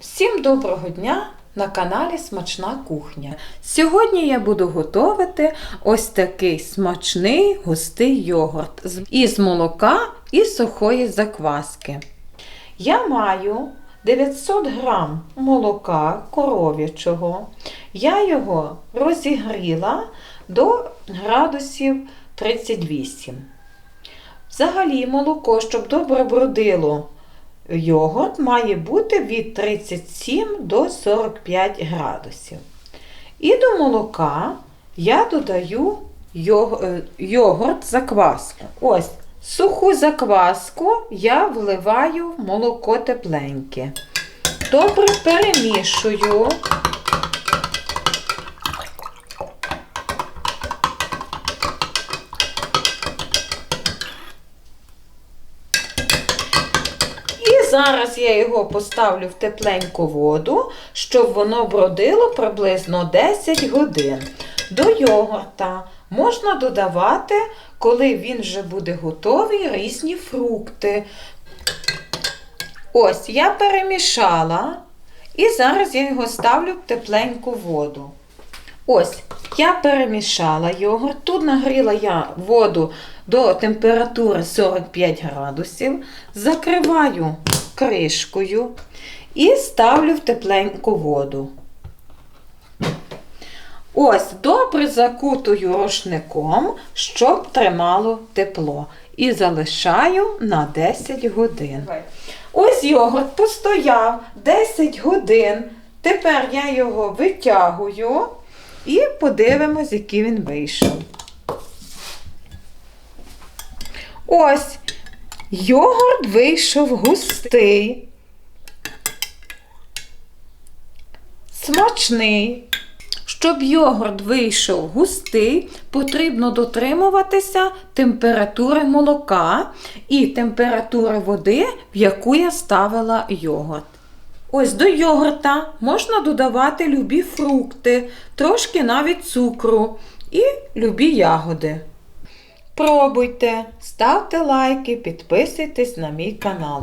Всім доброго дня на каналі Смачна кухня. Сьогодні я буду готувати ось такий смачний густий йогурт із молока і сухої закваски. Я маю 900 грам молока коров'ячого. Я його розігріла до градусів 38. Взагалі, молоко, щоб добре бродило, йогурт має бути від 37 до 45 градусів. І до молока я додаю е, йогурт закваску. Ось суху закваску я вливаю в молоко тепленьке. Добре перемішую. Зараз я його поставлю в тепленьку воду, щоб воно бродило приблизно 10 годин. До йогурта можна додавати, коли він вже буде готовий, різні фрукти. Ось я перемішала, і зараз я його ставлю в тепленьку воду. Ось, я перемішала йогурт. Тут нагріла я воду до температури 45 градусів, закриваю кришкою і ставлю в тепленьку воду. Ось, добре закутую рушником, щоб тримало тепло. І залишаю на 10 годин. Ось йогурт постояв 10 годин. Тепер я його витягую і подивимось, який він вийшов. Ось йогурт вийшов густий, смачний. Щоб йогурт вийшов густий, потрібно дотримуватися температури молока і температури води, в яку я ставила йогурт. Ось до йогурта можна додавати любі фрукти, трошки навіть цукру і любі ягоди. Пробуйте, ставте лайки, підписуйтесь на мій канал.